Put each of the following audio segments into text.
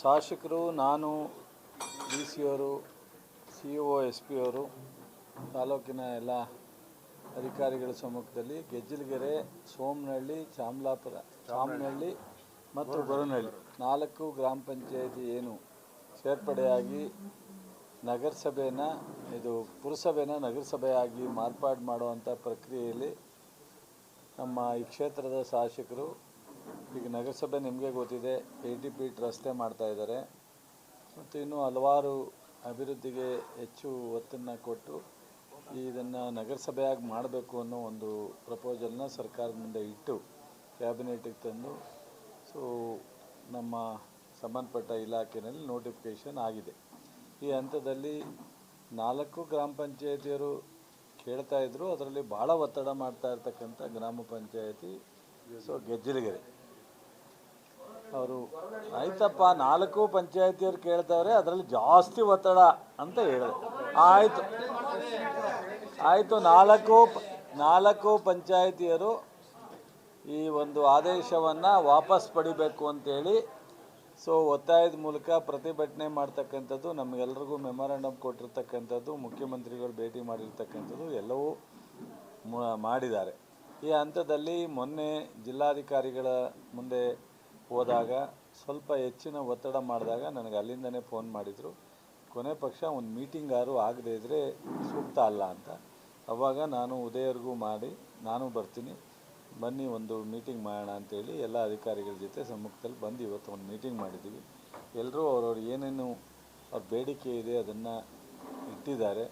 ಶಾಸಕರು, ನಾನು D C ಅವರು ಸಿ ಒ ಎಸ್ ಪಿ ಅವರು ತಾಲೂಕಿನ ಎಲ್ಲ ಅಧಿಕಾರಿಗಳ ಸಮ್ಮುಖದಲ್ಲಿ ಗೆಜ್ಜಲಗೆರೆ, ಸೋಮನಹಳ್ಳಿ, ಚಾಮಲಾಪುರ, ಚಾಮನಹಳ್ಳಿ ಮತ್ತು ಗೊರನಹಳ್ಳಿ ನಾಲ್ಕು ಗ್ರಾಮ ಪಂಚಾಯತಿ ಏನು ಸೇರ್ಪಡೆಯಾಗಿ ನಗರಸಭೆನ, ಇದು ಪುರಸಭೆನ ನಗರಸಭೆಯಾಗಿ ಮಾರ್ಪಾಡು ಮಾಡುವಂಥ ಪ್ರಕ್ರಿಯೆಯಲ್ಲಿ ನಮ್ಮ ಈ ಕ್ಷೇತ್ರದ ಶಾಸಕರು ಈಗ ನಗರಸಭೆ ನಿಮಗೆ ಗೊತ್ತಿದೆ ಏಯ್ಟಿ ಫೀಟ್ ರಸ್ತೆ ಮಾಡ್ತಾ ಇದ್ದಾರೆ. ಮತ್ತು ಇನ್ನೂ ಹಲವಾರು ಅಭಿವೃದ್ಧಿಗೆ ಹೆಚ್ಚು ಒತ್ತನ್ನು ಕೊಟ್ಟು ಇದನ್ನು ನಗರಸಭೆಯಾಗಿ ಮಾಡಬೇಕು ಅನ್ನೋ ಒಂದು ಪ್ರಪೋಸಲ್ನ ಸರ್ಕಾರದ ಮುಂದೆ ಇಟ್ಟು ಕ್ಯಾಬಿನೆಟಿಗೆ ತಂದು ಸೊ ನಮ್ಮ ಸಂಬಂಧಪಟ್ಟ ಇಲಾಖೆಯಲ್ಲಿ ನೋಟಿಫಿಕೇಷನ್ ಆಗಿದೆ. ಈ ಹಂತದಲ್ಲಿ ನಾಲ್ಕು ಗ್ರಾಮ ಪಂಚಾಯತಿಯರು ಕೇಳ್ತಾ ಇದ್ರು. ಅದರಲ್ಲಿ ಭಾಳ ಒತ್ತಡ ಮಾಡ್ತಾ ಇರ್ತಕ್ಕಂಥ ಗ್ರಾಮ ಪಂಚಾಯತಿ ಸೊ ಗೆಜ್ಜಲಗೆರೆ. ಅವರು, ಆಯ್ತಪ್ಪ, ನಾಲ್ಕು ಪಂಚಾಯತಿಯವ್ರು ಕೇಳ್ತಾವ್ರೆ, ಅದರಲ್ಲಿ ಜಾಸ್ತಿ ಒತ್ತಡ ಅಂತ ಹೇಳಿದೆ ಆಯಿತು. ಆಯಿತು, ನಾಲ್ಕು ನಾಲ್ಕು ಪಂಚಾಯತಿಯರು ಈ ಒಂದು ಆದೇಶವನ್ನು ವಾಪಸ್ ಪಡಿಬೇಕು ಅಂತೇಳಿ, ಸೊ ಒತ್ತಾಯದ ಮೂಲಕ ಪ್ರತಿಭಟನೆ ಮಾಡ್ತಕ್ಕಂಥದ್ದು ನಮಗೆಲ್ಲರಿಗೂ ಮೆಮೊರಾಂಡಮ್ ಕೊಟ್ಟಿರ್ತಕ್ಕಂಥದ್ದು, ಮುಖ್ಯಮಂತ್ರಿಗಳು ಭೇಟಿ ಮಾಡಿರ್ತಕ್ಕಂಥದ್ದು, ಎಲ್ಲವೂ ಮಾಡಿದ್ದಾರೆ. ಈ ಹಂತದಲ್ಲಿ ಮೊನ್ನೆ ಜಿಲ್ಲಾಧಿಕಾರಿಗಳ ಮುಂದೆ ಹೋದಾಗ ಸ್ವಲ್ಪ ಹೆಚ್ಚಿನ ಒತ್ತಡ ಮಾಡಿದಾಗ ನನಗೆ ಅಲ್ಲಿಂದನೇ ಫೋನ್ ಮಾಡಿದರು. ಕೊನೆ ಪಕ್ಷ ಒಂದು ಮೀಟಿಂಗ್ ಯಾರು ಆಗದೇ ಇದ್ದರೆ ಸೂಕ್ತ ಅಲ್ಲ ಅಂತ. ಅವಾಗ ನಾನು ಉದಯರ್ಗೂ ಮಾಡಿ, ನಾನು ಬರ್ತೀನಿ. ಬನ್ನಿ ಒಂದು ಮೀಟಿಂಗ್ ಮಾಡೋಣ ಅಂತೇಳಿ ಎಲ್ಲ ಅಧಿಕಾರಿಗಳ ಜೊತೆ ಸಮ್ಮುಖದಲ್ಲಿ ಬಂದು ಇವತ್ತು ಒಂದು ಮೀಟಿಂಗ್ ಮಾಡಿದ್ದೀವಿ. ಎಲ್ಲರೂ ಅವ್ರವ್ರು ಏನೇನು ಅವ್ರ ಬೇಡಿಕೆ ಇದೆ ಅದನ್ನು ಇಟ್ಟಿದ್ದಾರೆ.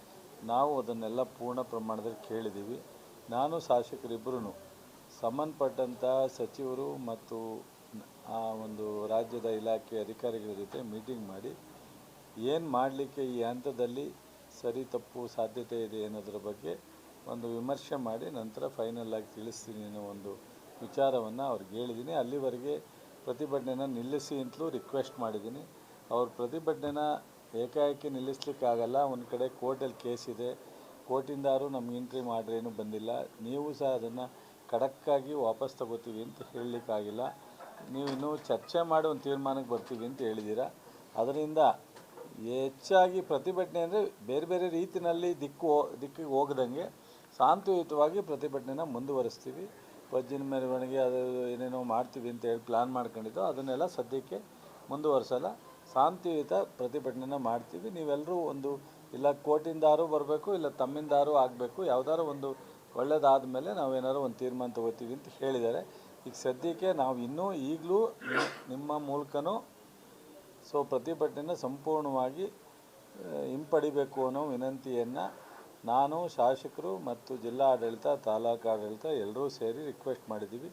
ನಾವು ಅದನ್ನೆಲ್ಲ ಪೂರ್ಣ ಪ್ರಮಾಣದಲ್ಲಿ ಕೇಳಿದ್ದೀವಿ. ನಾನು ಶಾಸಕರಿಬ್ಬರೂ ಸಂಬಂಧಪಟ್ಟಂಥ ಸಚಿವರು ಮತ್ತು ಆ ಒಂದು ರಾಜ್ಯದ ಇಲಾಖೆ ಅಧಿಕಾರಿಗಳ ಜೊತೆ ಮೀಟಿಂಗ್ ಮಾಡಿ ಏನು ಮಾಡಲಿಕ್ಕೆ ಈ ಹಂತದಲ್ಲಿ ಸರಿ ತಪ್ಪು ಸಾಧ್ಯತೆ ಇದೆ ಅನ್ನೋದ್ರ ಬಗ್ಗೆ ಒಂದು ವಿಮರ್ಶೆ ಮಾಡಿ ನಂತರ ಫೈನಲ್ ಆಗಿ ತಿಳಿಸ್ತೀನಿ ಅನ್ನೋ ಒಂದು ವಿಚಾರವನ್ನು ಅವ್ರಿಗೆ ಹೇಳಿದ್ದೀನಿ. ಅಲ್ಲಿವರೆಗೆ ಪ್ರತಿಭಟನೆನ ನಿಲ್ಲಿಸಿ ಅಂತಲೂ ರಿಕ್ವೆಸ್ಟ್ ಮಾಡಿದ್ದೀನಿ. ಅವ್ರ ಪ್ರತಿಭಟನೆನ ಏಕಾಏಕಿ ನಿಲ್ಲಿಸ್ಲಿಕ್ಕಾಗಲ್ಲ ಒಂದು ಕಡೆ ಕೋರ್ಟಲ್ಲಿ ಕೇಸ್ ಇದೆ. ಕೋರ್ಟಿಂದಾರು ನಮ್ಗೆ ಎಂಟ್ರಿ ಮಾಡ್ರೇನು ಬಂದಿಲ್ಲ. ನೀವು ಸಹ ಅದನ್ನು ಖಡಕ್ಕಾಗಿ ವಾಪಸ್ ತಗೋತೀವಿ ಅಂತ ಹೇಳಲಿಕ್ಕಾಗಿಲ್ಲ. ನೀವು ಇನ್ನೂ ಚರ್ಚೆ ಮಾಡಿ ಒಂದು ತೀರ್ಮಾನಕ್ಕೆ ಬರ್ತೀವಿ ಅಂತ ಹೇಳಿದ್ದೀರಾ ಅದರಿಂದ ಹೆಚ್ಚಾಗಿ ಪ್ರತಿಭಟನೆ ಅಂದರೆ ಬೇರೆ ಬೇರೆ ರೀತಿಯಲ್ಲಿ ದಿಕ್ಕು ದಿಕ್ಕಿಗೆ ಹೋಗದಂಗೆ ಶಾಂತಿಯುತವಾಗಿ ಪ್ರತಿಭಟನೆನ ಮುಂದುವರಿಸ್ತೀವಿ. ವಜ್ಜಿನ ಮೆರವಣಿಗೆ ಅದು ಏನೇನೋ ಮಾಡ್ತೀವಿ ಅಂತ ಹೇಳಿ ಪ್ಲ್ಯಾನ್ ಮಾಡ್ಕೊಂಡಿದ್ದು ಅದನ್ನೆಲ್ಲ ಸದ್ಯಕ್ಕೆ ಮುಂದುವರಿಸಲ್ಲ. ಶಾಂತಿಯುತ ಪ್ರತಿಭಟನೆನ ಮಾಡ್ತೀವಿ. ನೀವೆಲ್ಲರೂ ಒಂದು ಇಲ್ಲ ಕೋರ್ಟಿಂದಾರು ಬರಬೇಕು, ಇಲ್ಲ ತಮ್ಮಿಂದಾರು ಆಗಬೇಕು ಯಾವುದಾದ್ರು ಒಂದು ಒಳ್ಳೇದಾದ ಮೇಲೆ ನಾವೇನಾದ್ರು ಒಂದು ತೀರ್ಮಾನ ತಗೋತೀವಿ ಅಂತ ಹೇಳಿದ್ದಾರೆ. ಈಗ ಸದ್ಯಕ್ಕೆ ನಾವು ಇನ್ನೂ ಈಗಲೂ ನಿಮ್ಮ ಮೂಲಕನೂ ಸೊ ಪ್ರತಿಭಟನೆನ ಸಂಪೂರ್ಣವಾಗಿ ಹಿಂಪಡಿಬೇಕು ಅನ್ನೋ ವಿನಂತಿಯನ್ನು ನಾನು, ಶಾಸಕರು ಮತ್ತು ಜಿಲ್ಲಾ ಆಡಳಿತ, ತಾಲೂಕು ಆಡಳಿತ ಎಲ್ಲರೂ ಸೇರಿ ರಿಕ್ವೆಸ್ಟ್ ಮಾಡಿದ್ದೀವಿ.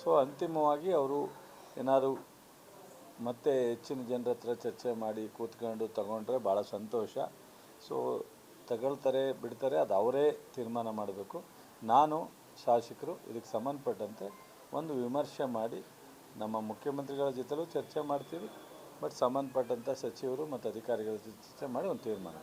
ಸೊ ಅಂತಿಮವಾಗಿ ಅವರು ಏನಾದರೂ ಮತ್ತೆ ಹೆಚ್ಚಿನ ಜನರ ಹತ್ರ ಚರ್ಚೆ ಮಾಡಿ ಕೂತ್ಕೊಂಡು ತಗೊಂಡ್ರೆ ಭಾಳ ಸಂತೋಷ. ಸೊ ತಗೊಳ್ತಾರೆ, ಬಿಡ್ತಾರೆ, ಅದು ಅವರೇ ತೀರ್ಮಾನ ಮಾಡಬೇಕು. ನಾನು, ಶಾಸಕರು, ಇದಕ್ಕೆ ಸಂಬಂಧಪಟ್ಟಂತೆ ಒಂದು ವಿಮರ್ಶೆ ಮಾಡಿ ನಮ್ಮ ಮುಖ್ಯಮಂತ್ರಿಗಳ ಜೊತೆಲೂ ಚರ್ಚೆ ಮಾಡ್ತೀವಿ. ಬಟ್ ಸಂಬಂಧಪಟ್ಟಂಥ ಸಚಿವರು ಮತ್ತು ಅಧಿಕಾರಿಗಳ ಜೊತೆ ಚರ್ಚೆ ಮಾಡಿ ಒಂದು ತೀರ್ಮಾನ